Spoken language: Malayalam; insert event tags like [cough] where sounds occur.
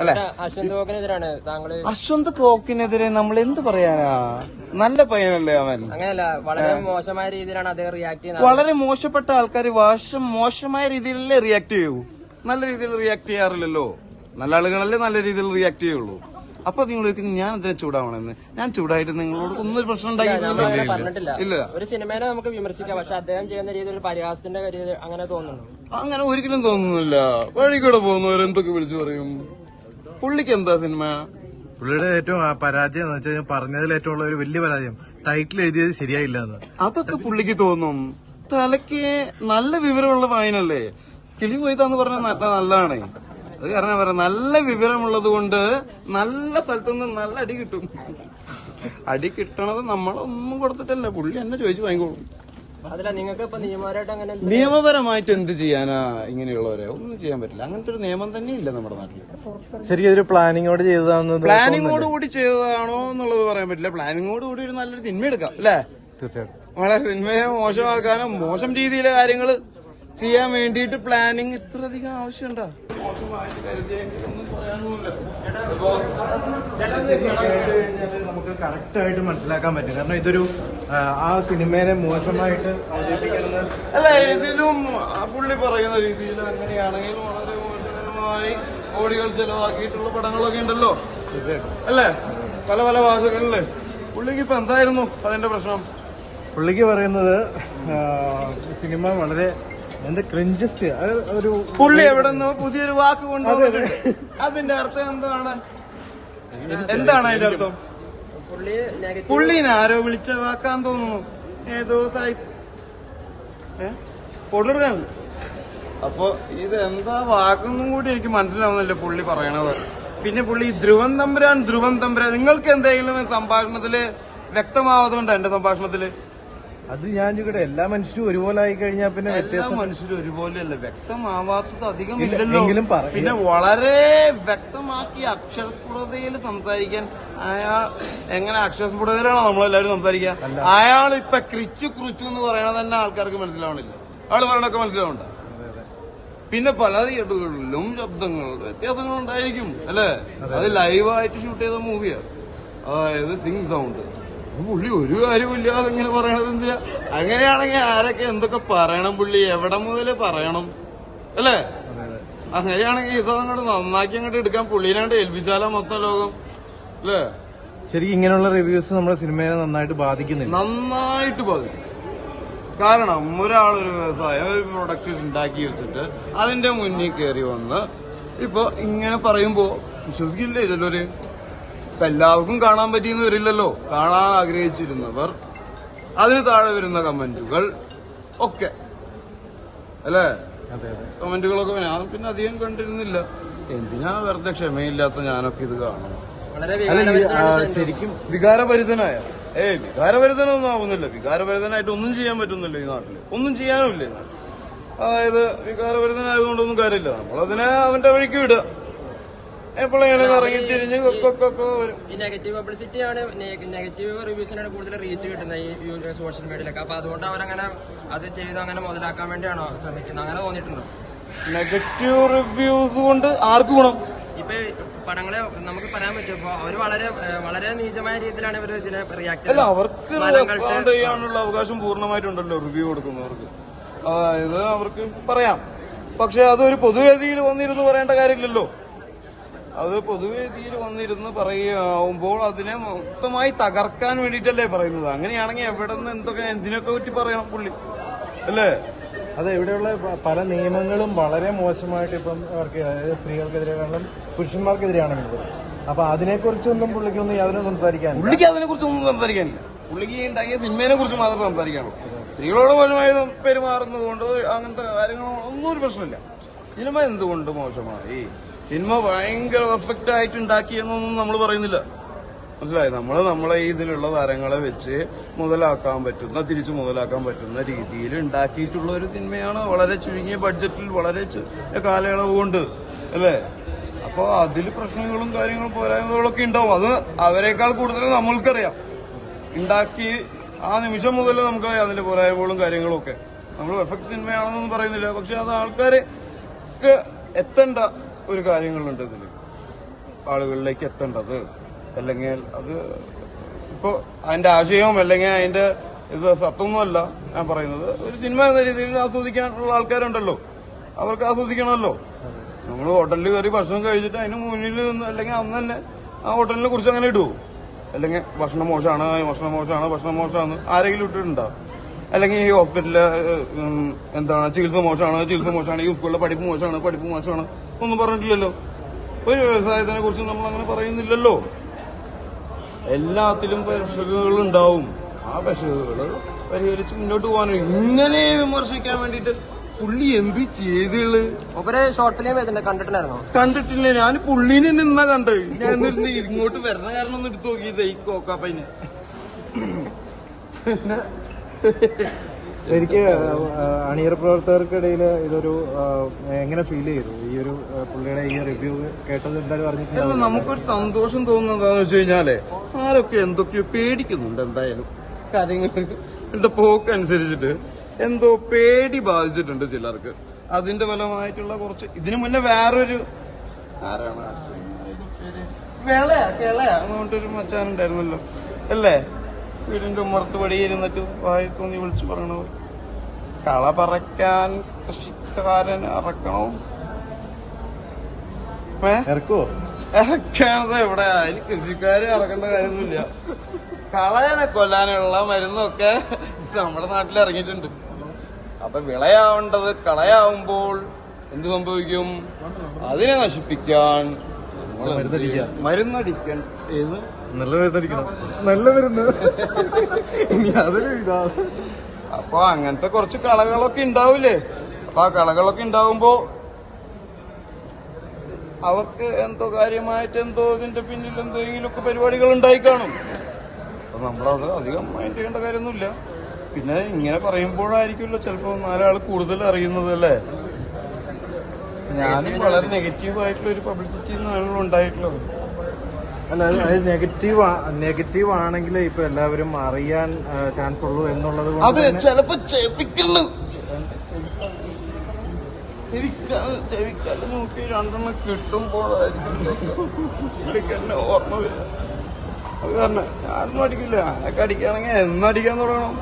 അല്ലെ? അശ്വന്ത് കോക്കിനെതിരെ നമ്മൾ എന്ത് പറയാനാ? നല്ല പയ്യനല്ലേ അവൻ. അങ്ങനെയല്ല വളരെ മോശമായ രീതിയിലാണ് അദ്ദേഹം റിയാക്ട് ചെയ്യുന്നത്. വളരെ മോശപ്പെട്ട ആൾക്കാർ വാശം മോശമായ രീതിയിലല്ലേ റിയാക്ട് ചെയ്യൂ. നല്ല രീതിയിൽ റിയാക്ട് ചെയ്യാറില്ലല്ലോ. നല്ല ആളുകളല്ലേ നല്ല രീതിയിൽ റിയാക്ട് ചെയ്യുള്ളൂ. അപ്പൊ നിങ്ങൾ ചോദിക്കുന്നത് ഞാൻ എന്തിനാ ചൂടാവണമെന്ന് ഞാൻ ചൂടായിട്ട് നിങ്ങളോട് ഒന്നും പ്രശ്നം ഉണ്ടാക്കിയിട്ടില്ല പറഞ്ഞിട്ടില്ല. ഇല്ല. ഒരു സിനിമയെ നമുക്ക് വിമർശിക്കാം പക്ഷെ അദ്ദേഹം ചെയ്യുന്ന രീതിയിൽ പരിഹാസത്തിന്റെ അങ്ങനെ തോന്നുന്നു അങ്ങനെ ഒരിക്കലും തോന്നുന്നില്ല. വഴി കൂടെ പോകുന്നവർ എന്തൊക്കെ വിളിച്ചു പറയും? പുള്ളിക്ക് എന്താ സിനിമ? പുള്ളിയുടെ ഏറ്റവും ആ പരാജയം എന്ന് വെച്ചാൽ പറഞ്ഞതിൽ ഏറ്റവും ഉള്ള ഒരു വലിയ പരാജയം. ടൈറ്റിൽ എഴുതിയത് ശരിയായില്ല എന്ന്. അതൊക്കെ പുള്ളിക്ക് തോന്നും. തലയ്ക്ക് നല്ല വിവരമുള്ള വായനല്ലേ കിളി കൊയ്താന്ന് പറഞ്ഞാൽ നല്ല നല്ലതാണ്. അത് കാരണം പറയാം നല്ല വിവരമുള്ളത് കൊണ്ട് നല്ല സ്ഥലത്തുനിന്ന് നല്ല അടി കിട്ടും. അടി കിട്ടണത് നമ്മളൊന്നും കൊടുത്തിട്ടല്ല. പുള്ളി എന്നെ ചോദിച്ചു വാങ്ങിക്കോളും. നിയമപരമായിട്ട് അങ്ങനെ എന്ത് നിയമപരമായിട്ട് എന്ത് ചെയ്യാനാ ഇങ്ങനെയുള്ളവരെ? ഒന്നും ചെയ്യാൻ പറ്റില്ല. അങ്ങനത്തെ ഒരു നിയമം തന്നെ ഇല്ല നമ്മുടെ നാട്ടിൽ ശരിക്കും ഇതൊരു പ്ലാനിങ്ങോട് ചെയ്തതാണെന്ന് പ്ലാനിങ്ങോട് കൂടി ചെയ്തതാണോ എന്നുള്ളത് പറയാൻ പറ്റില്ല. പ്ലാനിങ്ങോട് കൂടി ഒരു നല്ലൊരു സിനിമ എടുക്കാം അല്ലേ? തീർച്ചയായിട്ടും. നമ്മളെ സിനിമയെ മോശമാക്കാനോ മോശം രീതിയിലെ കാര്യങ്ങൾ ചെയ്യാൻ വേണ്ടിയിട്ട് പ്ലാനിങ് ഇത്രയധികം ആവശ്യമുണ്ടോ? നമുക്ക് കറക്റ്റ് ആയിട്ട് മനസ്സിലാക്കാൻ പറ്റും കാരണം ഇതൊരു ആ, സിനിമേനെ മോശമായിട്ട് അവതരിപ്പിക്കുന്നത് അല്ല ഇതിലും പുള്ളി പറയുന്ന രീതിയിൽ അങ്ങനെയാണെങ്കിലും വളരെ മോശകരമായി കോടികൾ ചെലവാക്കിയിട്ടുള്ള പടങ്ങളൊക്കെ ഉണ്ടല്ലോ. അല്ലേ? പല പല ഭാഷകളിൽ. പുള്ളിക്ക് ഇപ്പൊ എന്തായിരുന്നു അതിന്റെ പ്രശ്നം? പുള്ളിക്ക് പറയുന്നത് സിനിമ വളരെ എന്താ ക്രിഞ്ചസ്റ്റ്? ഒരു പുള്ളി എവിടെ നിന്നോ പുതിയൊരു വാക്ക് കൊണ്ടുവന്നത് അതിന്റെ അർത്ഥം എന്താണ്? എന്താണ് അതിന്റെ അർത്ഥം? പുള്ളി നെഗറ്റീവ് പുള്ളീനെ ആരോ വിളിച്ച വാക്കാൻ തോന്നുന്നു. ഏതോ സാഹിബ് കൊടുക്കാൻ. അപ്പൊ ഇത് എന്താ വാക്കൊന്നും കൂടി എനിക്ക് മനസ്സിലാവുന്നില്ല പുള്ളി പറയണത്. പിന്നെ പുള്ളി ധ്രുവൻ തമ്പുരാൻ ധ്രുവൻ തമ്പുരാൻ. നിങ്ങൾക്ക് എന്തെങ്കിലും സംഭാഷണത്തിൽ വ്യക്തമാവാതുകൊണ്ട് എന്റെ സംഭാഷണത്തിൽ? അത് ഞാൻ ചോദിക്കട്ടെ എല്ലാ മനുഷ്യരും ഒരുപോലെ ആയി കഴിഞ്ഞാൽ പിന്നെ എല്ലാ വ്യത്യാസം? മനുഷ്യരും ഒരുപോലെയല്ല വ്യക്തമാവാത്തത് അധികം ഇല്ല, ഇല്ലല്ലോ. എങ്കിലും പറ- പിന്നെ വളരെ വ്യക്തമാക്കി അക്ഷരസ്ഫുടതയിൽ സംസാരിക്കാൻ അയാൾ എങ്ങനെ അക്ഷരസ്ഫുടതയിലാണോ നമ്മളെല്ലാവരും സംസാരിക്കുക? അയാൾ ഇപ്പൊ ക്രിച്ചു ക്രിച്ചു എന്ന് പറയണത് തന്നെ ആൾക്കാർക്ക് മനസ്സിലാവണില്ല. ആൾ പറയണൊക്കെ മനസ്സിലാവണ്ട. പിന്നെ പല തിയേറ്ററുകളിലും ശബ്ദങ്ങൾ വ്യത്യാസങ്ങൾ ഉണ്ടായിരിക്കും അല്ലേ? അത് ലൈവായിട്ട് ഷൂട്ട് ചെയ്ത മൂവിയാണ് അതായത് സിംഗ് സൗണ്ട്. പുള്ളി ഒരു കാര്യമില്ല അതെങ്ങനെ പറയണത് എന്തിനാ? അങ്ങനെയാണെങ്കിൽ ആരൊക്കെ എന്തൊക്കെ പറയണം പുള്ളി? എവിടെ മുതൽ പറയണം? അല്ലേ? അങ്ങനെയാണെങ്കിൽ ഇതങ്ങോട്ട് നന്നാക്കി അങ്ങോട്ട് എടുക്കാൻ പുള്ളിനാണ്ട് ഏൽപ്പിച്ചാലോ മൊത്തം ലോകം. അല്ലേ? ശരിക്കും ഇങ്ങനെയുള്ള റിവ്യൂസ് നമ്മുടെ സിനിമയെ നന്നായിട്ട് ബാധിക്കുന്നില്ല. നന്നായിട്ട് ബാധിക്കും. കാരണം ഒരാളൊരു വ്യവസായം ഒരു പ്രൊഡക്റ്റ് ഉണ്ടാക്കി വെച്ചിട്ട് അതിന്റെ മുന്നിൽ കയറി വന്ന് ഇപ്പൊ ഇങ്ങനെ പറയുമ്പോ വിശ്വസിക്കില്ലേ ചിലര് ഇപ്പൊ എല്ലാവർക്കും കാണാൻ പറ്റിയെന്ന് വരില്ലല്ലോ. കാണാൻ ആഗ്രഹിച്ചിരുന്നവർ അതിന് താഴെ വരുന്ന കമന്റുകൾ ഒക്കെ. അല്ലേ? കമന്റുകളൊക്കെ ഞാൻ പിന്നെ അധികം കണ്ടിരുന്നില്ല. എന്തിനാ വെറുതെ ക്ഷമയില്ലാത്ത ഞാനൊക്കെ ഇത് കാണണം ശരിക്കും. വികാരഭരിതനായ ഏയ് വികാരഭരിതനൊന്നും ആവുന്നില്ല. വികാരഭരിതനായിട്ട് ഒന്നും ചെയ്യാൻ പറ്റുന്നില്ല ഈ നാട്ടിൽ. ഒന്നും ചെയ്യാനുമില്ല ഈ നാട്ടിൽ അതായത് വികാരഭരിതനായതുകൊണ്ടൊന്നും കാര്യമില്ല. നമ്മളതിനെ അവന്റെ വഴിക്ക് വിടുക. എപ്പോഴെങ്കിലും ഇറങ്ങി തിരിഞ്ഞ് ഈ നെഗറ്റീവ് പബ്ലിസിറ്റി ആണ് നെഗറ്റീവ് റിവ്യൂസിനാണ് കൂടുതൽ റീച്ച് കിട്ടുന്നത് ഈ സോഷ്യൽ മീഡിയയിലൊക്കെ അപ്പൊ അതുകൊണ്ട് അവരങ്ങനെ അത് ചെയ്ത് അങ്ങനെ മുതലാക്കാൻ വേണ്ടിയാണോ ശ്രമിക്കുന്നത്? അങ്ങനെ തോന്നിയിട്ടുണ്ടോ. നെഗറ്റീവ് റിവ്യൂസ് കൊണ്ട് ആർക്ക് ഗുണം? ഇപ്പൊ പടങ്ങളെ നമുക്ക് പറയാൻ പറ്റും. ഇപ്പൊ അവർ വളരെ വളരെ നീചമായ രീതിയിലാണ് ഇവർ ഇതിനെ റിയാക്ട് അല്ല അവർക്ക് റെസ്പോണ്ട് ചെയ്യാനുള്ള അവകാശം പൂർണമായിട്ടുണ്ടല്ലോ റിവ്യൂ കൊടുക്കുന്നവർക്ക്. അതായത് അവർക്ക് പറയാം. പക്ഷെ അതൊരു പൊതുവേദിയിൽ വന്നിരുന്നു പറയേണ്ട കാര്യമില്ലല്ലോ. അത് പൊതുവേദിയിൽ വന്നിരുന്ന് പറയുമ്പോൾ അതിനെ മൊത്തമായി തകർക്കാൻ വേണ്ടിയിട്ടല്ലേ പറയുന്നത്? അങ്ങനെയാണെങ്കിൽ എവിടെ നിന്ന് എന്തൊക്കെ എന്തിനൊക്കെ പറ്റി പറയണം പുള്ളി? അല്ലേ? അതെ ഇവിടെയുള്ള പല നിയമങ്ങളും വളരെ മോശമായിട്ട് ഇപ്പം അവർക്ക് അതായത് സ്ത്രീകൾക്കെതിരെയാണെങ്കിലും പുരുഷന്മാർക്കെതിരെയാണെങ്കിലും അപ്പൊ അതിനെക്കുറിച്ചൊന്നും പുള്ളിക്കൊന്നും യാതൊന്നും സംസാരിക്കാൻ പുള്ളിക്ക് അതിനെ കുറിച്ചൊന്നും സംസാരിക്കാനില്ല പുള്ളിക്ക് ഉണ്ടാക്കിയ സിനിമയെ കുറിച്ച് മാത്രമേ സംസാരിക്കാനുള്ളൂ സ്ത്രീകളോട് മോശമായി പെരുമാറുന്നത് കൊണ്ട് അങ്ങനത്തെ കാര്യങ്ങളോ ഒന്നും ഒരു പ്രശ്നമില്ല. സിനിമ എന്തുകൊണ്ട് മോശമായി? സിനിമ ഭയങ്കര പെർഫെക്റ്റ് ആയിട്ട് ഉണ്ടാക്കിയെന്നൊന്നും നമ്മൾ പറയുന്നില്ല. മനസ്സിലായി? നമ്മൾ നമ്മളെ ഇതിലുള്ള താരങ്ങളെ വെച്ച് മുതലാക്കാൻ പറ്റുന്ന തിരിച്ചു മുതലാക്കാൻ പറ്റുന്ന രീതിയിൽ ഉണ്ടാക്കിയിട്ടുള്ള ഒരു സിനിമയാണ് വളരെ ചുരുങ്ങിയ ബഡ്ജറ്റിൽ വളരെ കാലയളവ് കൊണ്ട് അല്ലേ? അപ്പോൾ അതിൽ പ്രശ്നങ്ങളും കാര്യങ്ങളും പോരായ്മകളൊക്കെ ഉണ്ടാവും. അത് അവരെക്കാൾ കൂടുതൽ നമ്മൾക്കറിയാം. ഉണ്ടാക്കി ആ നിമിഷം മുതൽ നമുക്കറിയാം അതിന്റെ പോരായ്മകളും കാര്യങ്ങളും ഒക്കെ. നമ്മൾ പെർഫെക്റ്റ് സിനിമയാണെന്നൊന്നും പറയുന്നില്ല. പക്ഷെ അത് ആൾക്കാരെ എത്തേണ്ട ഒരു കാര്യങ്ങളുണ്ട് ഇതിൽ ആളുകളിലേക്ക് എത്തേണ്ടത്. അല്ലെങ്കിൽ അത് ഇപ്പോൾ അതിന്റെ ആശയവും അല്ലെങ്കിൽ അതിന്റെ ഇത് സത്വമൊന്നുമല്ല ഞാൻ പറയുന്നത്. ഒരു സിനിമ എന്ന രീതിയിൽ ആസ്വദിക്കാനുള്ള ആൾക്കാരുണ്ടല്ലോ. അവർക്ക് ആസ്വദിക്കണമല്ലോ. നമ്മൾ ഹോട്ടലിൽ കയറി ഭക്ഷണം കഴിച്ചിട്ട് അതിന് മുന്നിൽ നിന്ന് അല്ലെങ്കിൽ അന്ന് തന്നെ ആ ഹോട്ടലിനെ കുറിച്ച് അങ്ങനെ ഇടുവോ? അല്ലെങ്കിൽ ഭക്ഷണം മോശമാണ് ഭക്ഷണം മോശമാണ് ഭക്ഷണം മോശമാണ് ആരെങ്കിലും ഇട്ടിട്ടുണ്ടാവും അല്ലെങ്കിൽ ഈ ഹോസ്പിറ്റലിൽ എന്താണ് ചികിത്സ മോശമാണ് ചികിത്സ മോശമാണ് ഈ സ്കൂളിലെ പഠിപ്പ് മോശമാണ് പഠിപ്പ് മോശമാണ് ഒന്നും പറഞ്ഞിട്ടില്ലല്ലോ. ഒരു വ്യവസായത്തിനെ കുറിച്ച് നമ്മൾ അങ്ങനെ പറയുന്നില്ലല്ലോ. എല്ലാത്തിലും പെശകുകൾ ഉണ്ടാവും. ആ പെശകുകൾ പരിഹരിച്ച് മുന്നോട്ട് പോകാനും. ഇങ്ങനെ വിമർശിക്കാൻ വേണ്ടിയിട്ട് പുള്ളി എന്ത് ചെയ്തുള്ളു? വരുന്നുണ്ട് കണ്ടിട്ടുണ്ടായിരുന്നോ? കണ്ടിട്ടില്ല. ഞാൻ പുള്ളീനെ നിന്നാ കണ്ട് ഞാൻ എന്നിരുന്ന് ഇങ്ങോട്ട് വരുന്ന കാരണം ഒന്ന് എടുത്തു നോക്കിയത് ഈ കോക്കാപ്പൈനെ. ശരിക്ക് [laughs] ആ, അണിയർ പ്രവർത്തകർക്കിടയിൽ ഇതൊരു എങ്ങനെ ഫീൽ ചെയ്തു? ഈ ഒരു പുള്ളിയുടെ ഈ റിവ്യൂ കേട്ടത് എന്തായാലും പറഞ്ഞിട്ടില്ല നമുക്കൊരു സന്തോഷം തോന്നുന്നത് എന്താണെന്ന് വെച്ച് കഴിഞ്ഞാലേ ആരൊക്കെ എന്തൊക്കെയോ പേടിക്കുന്നുണ്ട് എന്തായാലും. കാര്യങ്ങൾ എന്റെ പോക്ക് അനുസരിച്ചിട്ട് എന്തോ പേടി ബാധിച്ചിട്ടുണ്ട് ചിലർക്ക്. അതിന്റെ ഫലമായിട്ടുള്ള കുറച്ച് ഇതിനു മുന്നേ വേറൊരു ആരാണ്? കേളയാ കേളയാ അങ്ങോട്ടൊരു മച്ചാനുണ്ടായിരുന്നല്ലോ. അല്ലേ? വീടിന്റെ ഉമ്മർത്ത് പടിയിരുന്നിട്ട് വായി തോന്നി വിളിച്ചു പറയണത്. കള പറയ്ക്കാൻ കൃഷിക്കാരൻ ഇറക്കണോ? ഇറക്കോ ഇറക്കുവോ? ഇറക്കണത് എവിടെ? അതിന് കൃഷിക്കാര് ഇറക്കേണ്ട കാര്യമൊന്നുമില്ല. കളയനെ കൊല്ലാനുള്ള മരുന്നൊക്കെ നമ്മുടെ നാട്ടിൽ ഇറങ്ങിയിട്ടുണ്ട്. അപ്പൊ വിളയാവേണ്ടത് കളയാവുമ്പോൾ എന്ത് സംഭവിക്കും? അതിനെ നശിപ്പിക്കാൻ മരുന്നടിക്കാൻ? മരുന്നടിക്കാൻ. ഏത്? നല്ല മരുന്നടിക്കണം നല്ല മരുന്ന് ഇനി അതൊരു ഇതാ. അപ്പൊ അങ്ങനത്തെ കുറച്ച് കളകളൊക്കെ ഉണ്ടാവില്ലേ അപ്പൊ ആ കളകളൊക്കെ ഉണ്ടാവുമ്പോ അവർക്ക് എന്തോ കാര്യമായിട്ട് എന്തോ ഇതിന്റെ പിന്നിൽ എന്തെങ്കിലുമൊക്കെ പരിപാടികൾ ഉണ്ടായി കാണും. അപ്പൊ നമ്മളത് അധികം മൈൻഡ് ചെയ്യേണ്ട കാര്യമൊന്നുമില്ല. പിന്നെ ഇങ്ങനെ പറയുമ്പോഴായിരിക്കുമല്ലോ ചിലപ്പോ നാലാൾ കൂടുതൽ അറിയുന്നത് അല്ലേ? ഞാനും വളരെ നെഗറ്റീവ് ആയിട്ടുള്ള ഒരു പബ്ലിസിറ്റി ഉണ്ടായിട്ടുള്ളത്. അല്ല അത് നെഗറ്റീവ് നെഗറ്റീവ് ആണെങ്കിൽ ഇപ്പൊ എല്ലാവരും അറിയാൻ ചാൻസ് ഉള്ളൂ എന്നുള്ളത് അത് ചിലപ്പോ ചെവിക്കൽ ചെവിക്കാതെ ചെവിക്കാതെ നോക്കി രണ്ടെണ്ണം കിട്ടുമ്പോഴായിരിക്കും ഓർമ്മ വരിക. അത് കാരണം ഞാനൊന്നും അടിക്കില്ല. അടിക്കാണെങ്കിൽ അടിക്കുകയാണെങ്കിൽ എന്നടിക്കാൻ തുടങ്ങണം.